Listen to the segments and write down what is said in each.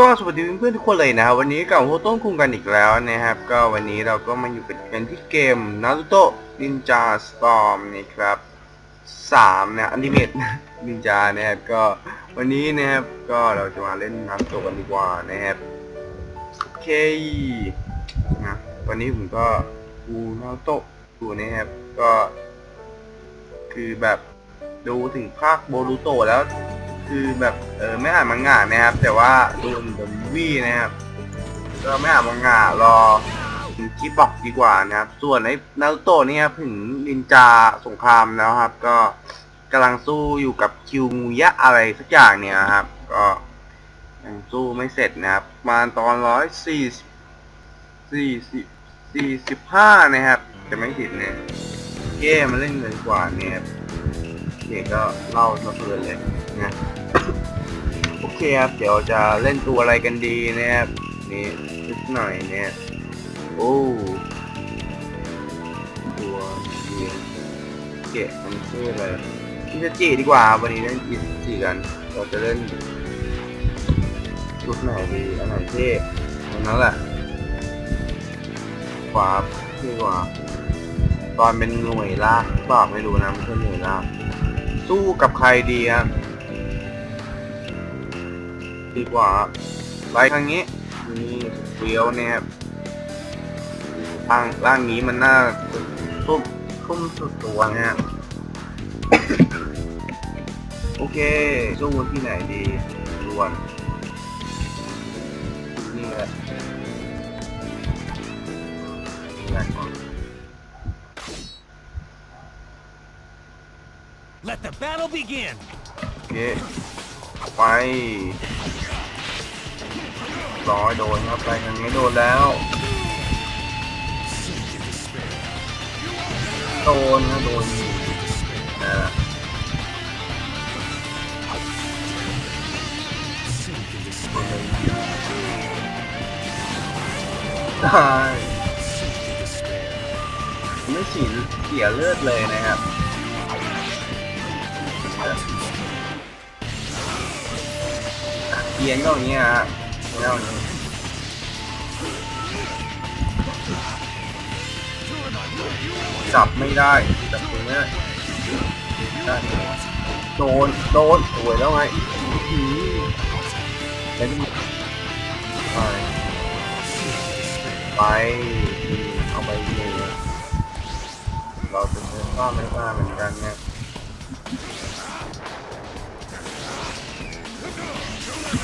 ก็สวัสดีเพื่อนๆทุกคนเลยนะครับวันนี้กับโฮต้นคุงกันอีกแล้วนะครับ ก็วันนี้เราก็มาอยู่กันที่เกม Naruto Ninja Storm นะครับ3นะอนิเมต Ninja นะครับก็วันนี้นะครับก็เราจะมาเล่นนารูโตะกันดีกว่านะครับโอเคนะวันนี้ผมก็ดูนารูโตะดูนะครับก็ คือแบบดูถึงภาคโบรูโตะแล้ว คือแบบเออไม่อ่านมังงะนะครับ แต่ว่าดูเดอะมูวี่นะครับก็ไม่อ่านมังงะรอคลิปบอกดีกว่านะครับ ส่วนไอ้นารูโตะเนี่ยครับถึงนินจาสงครามแล้วครับ ก็กำลังสู้อยู่กับคิวงูยะอะไรสักอย่างเนี่ยครับ ก็ยังสู้ไม่เสร็จนะครับมาตอนร้อยสี่สี่สิบสี่สิบห้านะครับ จะไม่ผิดเนี่ยเก้มาเล่นเลยกว่าเนี่ยครับเด็กก็เล่ามาเพลินเลย นะโอเคครับ เดี๋ยวจะเล่นตัวอะไรกันดีนะครับนี่นิดหน่อยเนี่ยโอ้ตัวเกียเกะมันชื่ออะไรอินจิดีกว่า วันนี้เล่นอินจิกัน เราจะเล่นชุดไหนดีอันไหนเท่ตรงนั้นแหละขวาที่กว่า ตอนเป็นหน่วยลากเปล่าไม่รู้นะไม่ใช่หน่วยลากสู้กับใครดีครับ ดีกว่าไปทางนี้นี่เฟี้ยวเนี่ยครับทางร่างนี้มันน่าทุ่มทุ่มสุดตัวนะฮะโอเคสู้ที่ไหนดีดวนนี่แหละแรกก่อน Let the battle begin! โอเคไป ร้อยโดนครับไปทางนี้โดนแล้ว โดนนะโดนนะตายไม่ฉีดเสียเลือดเลยนะครับเอียงก็อย่างเงี้ยฮะ แล้วจับไม่ได้จับตัวไม่ได้ได้โดนโดนสวยแล้วไงอื้อหือแล้วนี่ไปไปเอาไปเลยเราจะเจอข้าไม่กล้าเหมือนกันเนี่ย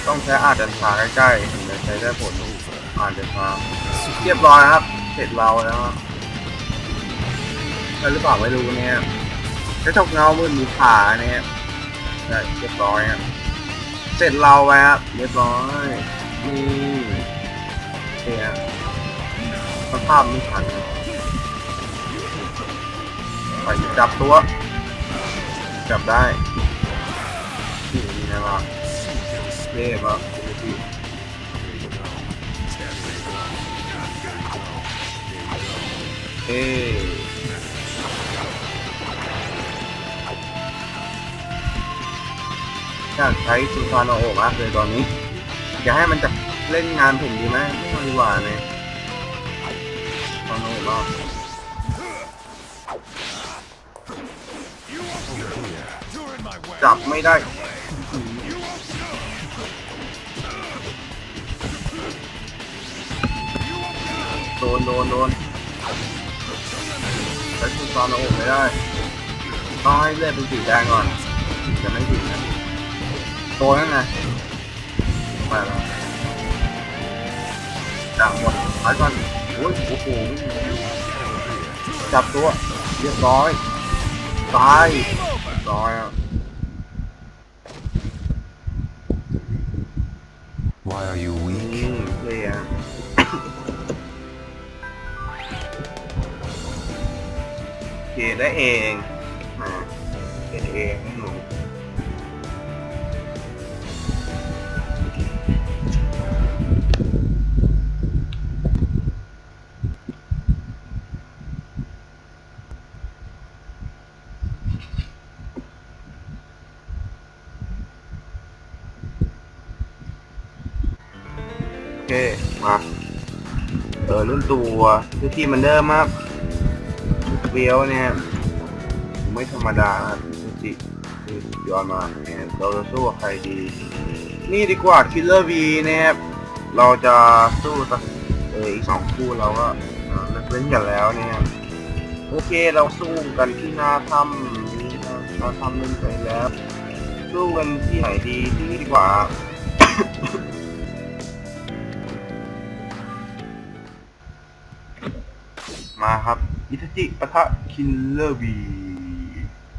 ต้องใช้อาจเดินทางใกล้ๆถึงจะใช้ได้ผลอาจเดินทางเรียบร้อยครับเสร็จเราแล้วครับใช่หรือเปล่าไม่รู้เนี่ยกระจกเงามืดมีขาเนี่ยได้เรียบร้อยครับเสร็จเราไปครับเรียบร้อยนี่เนี่ยสภาพไม่ทันไปจับตัว จับได้ เล่มากพี่เอ้อยากใช้ซูซานโอมากเลยตอนนี้อยากให้มันจะเล่นงานผมดีไหมไม่ดีกว่าเนี่ยตอนนู้นรอบจับไม่ได้ นโดนโดนใช้ชุดตอนโอ้ไม่ได้ต้องให้เลือดเป็นสีแดงก่อนจะไม่ถึงนะโดนนั่นไงไปแล้วจับหมดไปก่อนโอ้ยโอ้โหจับตัวเรียบร้อยตายร้อยอะ Why are you เกได้เองอ่าเกเองหนูโอเคมาเออรุ่นตัวทุกที่มันเดิมครับ เฟี้ยวเนี่ยไม่ธรรมดาครับจริงๆย้อนมาเนี่ยเราจะสู้กับใครดี นี่ดีกว่า Killer V นะครับเราจะสู้สักเอออีกสองคู่เราก็เอ่อเลิกเล่นกันแล้วเนี่ยโอเคเราสู้กันที่หน้าถ้ำนี้นะหน้าถ้ำเล่นไปแล้ว สู้กันที่ไหนดีที่นี่ดีกว่ามาครับ อิทาจิปะทะคินเลอร์บี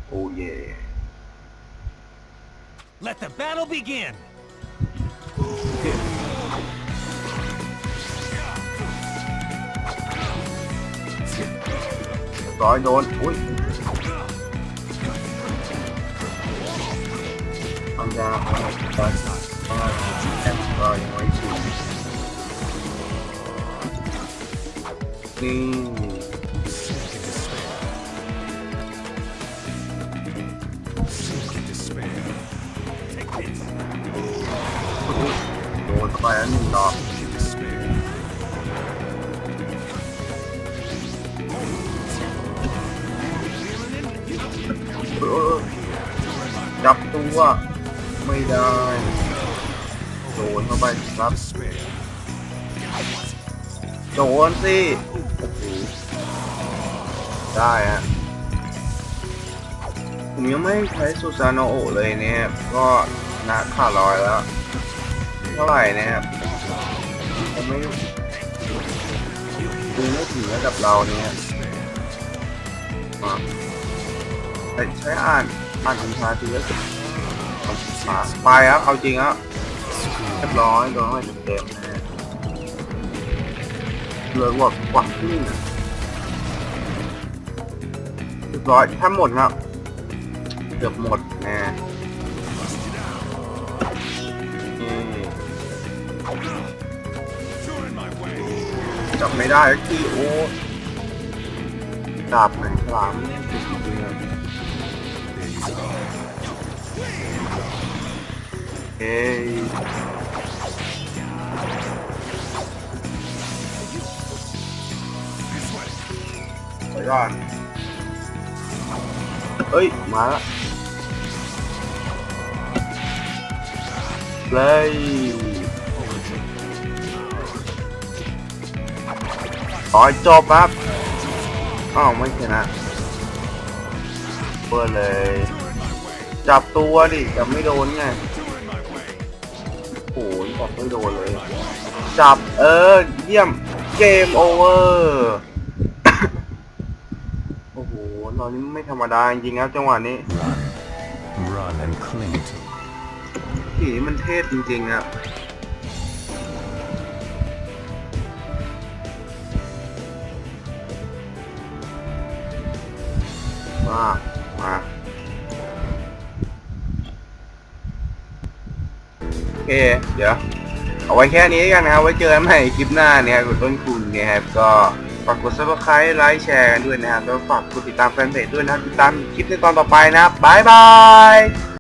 โอ้เย่ Let the battle begin. ร้อยโดนอุ้ยทำยาพอตัดแอมก็ยังไม่ถึงนี่ โดนเข้าไปแล้วหนึ่งดอกจับตัวไม่ได้โดนเข้าไปครับโดนสิโอ้โหได้ฮะผมยังไม่ใช้ซูซานโอเลยเนี่ย ก็นะขาดลอยแล้ว เท่าไหร่นะครับผมไม่ดูไม่ถึงระดับเราเนี่ยมาแต่ใช้อ่านอ่านคำชาทีก็มาไปครับเอาจริงครับเรียบร้อยโดนเข้าไปเต็มๆนะฮะเลยว่ากวักขึ้นเรียบร้อยทั้งหมดครับ เกือบหมดนะ จับไม่ได้ที่โอ้ดาบหนฉลามเนี่ยจริงเลยเฮ้ยไปก่อนเฮ้ย มาแล้วเลยขอให้จบครับอ้าวไม่ชนะเปิดเลย จับตัวดิจับไม่โดนไงโอ้ยจับไม่โดนเลย จับเออ เยี่ยมเกมโอเวอร์โอ้โหเรานี่ไม่ธรรมดาจริงๆครับจังหวะนี้ Run and cling to ผีมันเทพจริงๆอะ มามาโอเค เดี๋ยว เอาไว้แค่นี้กันนะครับ ไว้เจอกันใหม่คลิปหน้าเนี่ยคุณต้นคุณเนี่ยครับ ก็ฝากกด subscribe ไลค์แชร์กันด้วยนะครับ แล้วฝากกดติดตามแฟนเพจด้วยนะครับ ติดตามคลิปในตอนต่อไปนะครับบายบาย